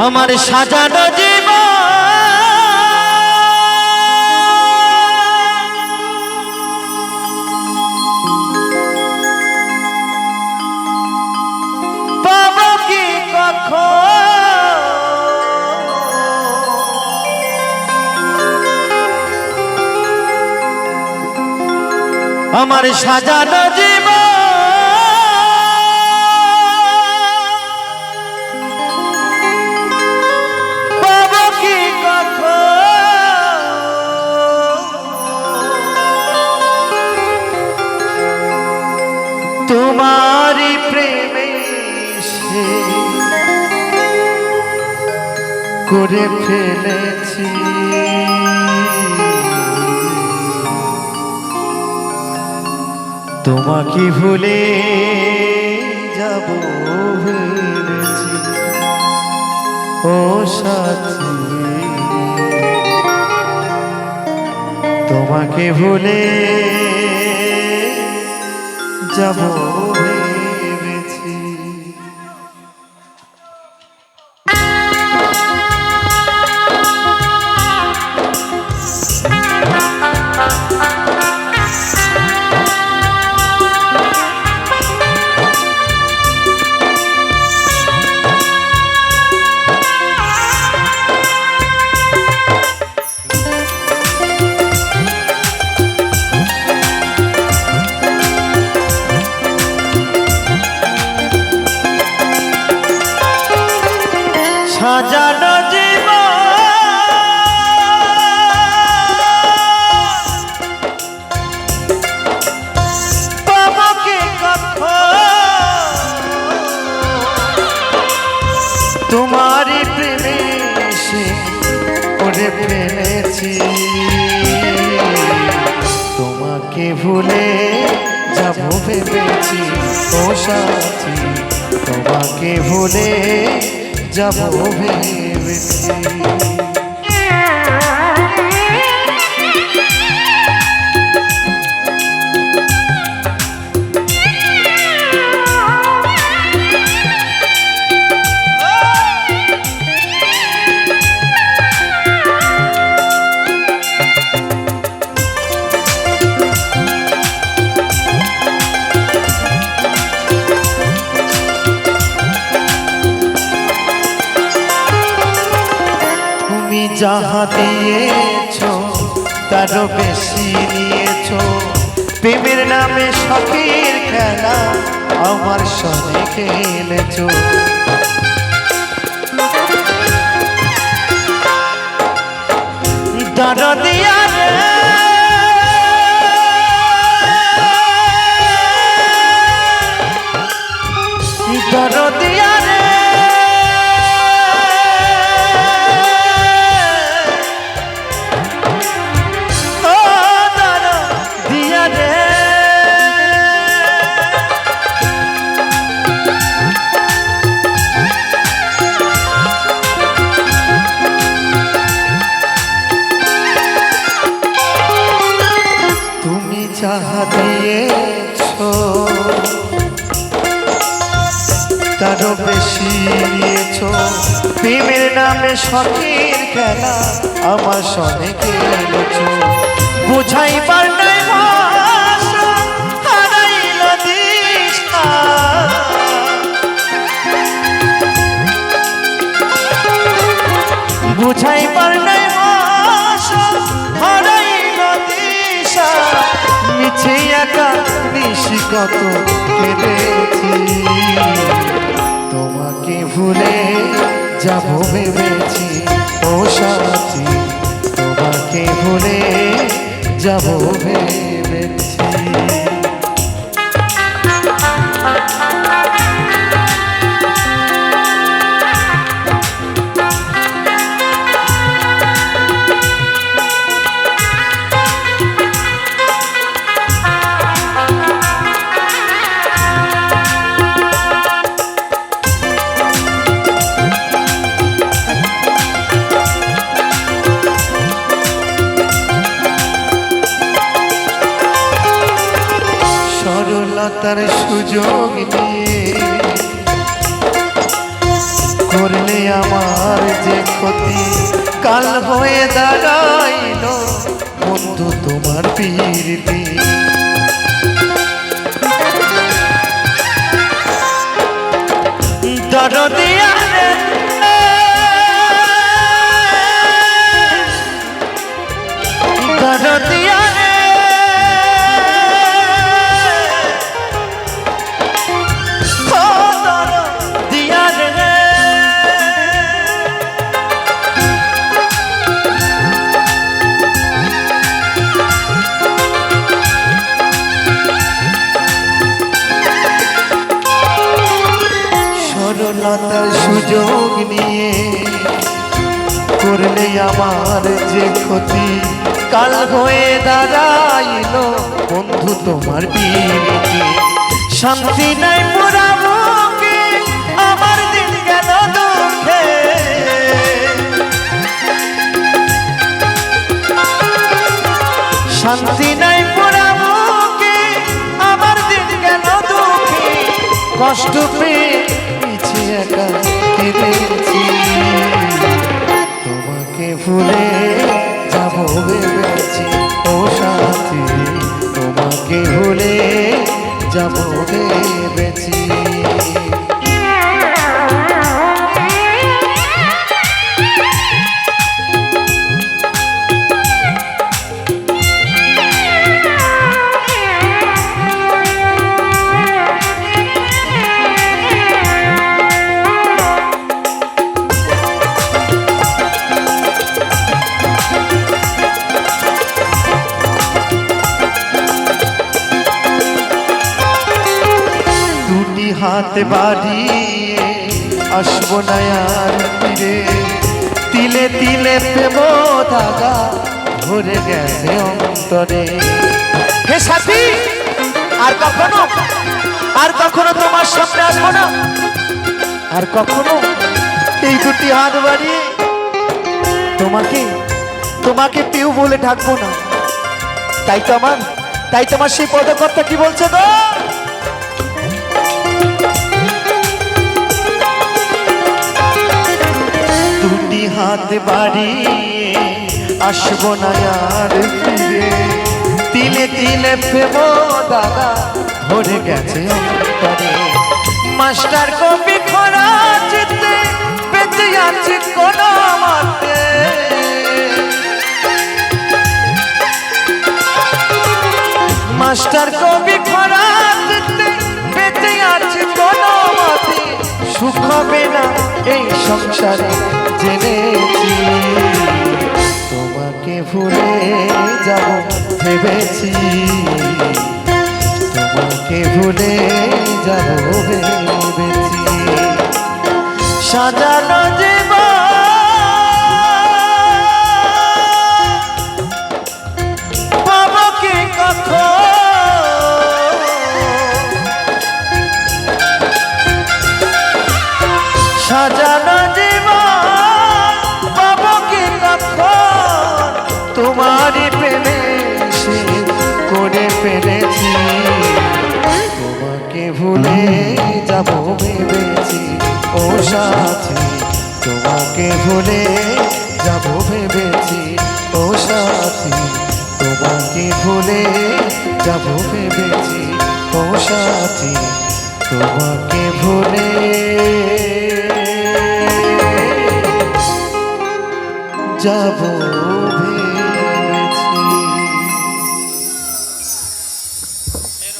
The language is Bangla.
আমার সাজানো আমার সাজানো জীব করে ফেলেছি। তোমাকে ভুলে যাব ও সাথী তোমাকে ভুলে যাব তোমারই প্রেমে সে করে ফেলেছি তোমাকে ভুলে যাব ভেবেছি, ও সাথী, তোমাকে ভুলে যাব ভেবেছি। দিয়েছ তারও বেশি প্রেমের নামে শখের খেলা আমার সঙ্গে খেলেছ। রে শখের খেলা আমার সনে খেলেছ বুঝাইবার নাই ভাষা, হারাইল একা নিশি কত কেঁদেছি। তোমাকে ভুলে যাব ভেবেছি। ও সাথী তোমাকে ভুলে যাব ভেবেছি সুযোগ করলে আমার যে ক্ষতি কাল হয়ে দাঁড়াইল। বন্ধু তোমার পীরতি সরলতার সুযোগ নিয়ে করলে আমার যে ক্ষতি? কাল হয়ে দাঁড়াইল বন্ধু তোমার বিরতি শান্তি নাই শান্তি নাই পুরা মুখে, আমার দিন গেল দুঃখে। কষ্ট যাব হাত বাড়িয়ে আসব না আর ফিরে তিলে তিলে প্রেম ধাগা ভরে গেছে অন্তরে। হে সাথী, আর কখনো আর কখনো তোমার সামনে আসব না। আর কখনো এই দুটি হাত বাড়িয়ে তোমাকে তোমাকে পিউ বলে ডাকবো না। তাই তো আমার, তাই তোমার সেই পদকর্তা কি বলছে গো? হাত বাড়িয়ে আসব না আর ফিরে। তিলে তিলে প্রেম দাদা, ভরে গেছে মাস্টার কবি খরা চিত্তে বেঁচে আছে মাস্টার কবি খরা কোনো মতে সুখ হবে না এই সংসারে তোমাকে ভুলে যাব ভেবেছি। তোমাকে ভুলে যাব ভেবেছি। সাজানো জীবন তোমারই প্রেমে সে করে ফেলেছি। তোমাকে ভুলে যাব ভেবেছি, ও সাথী, তোমাকে ভুলে যাব ভেবেছি, ও সাথী, তোমাকে ভুলে যাব ভেবেছি, ও সাথী, তোমাকে ভুলে। যাব।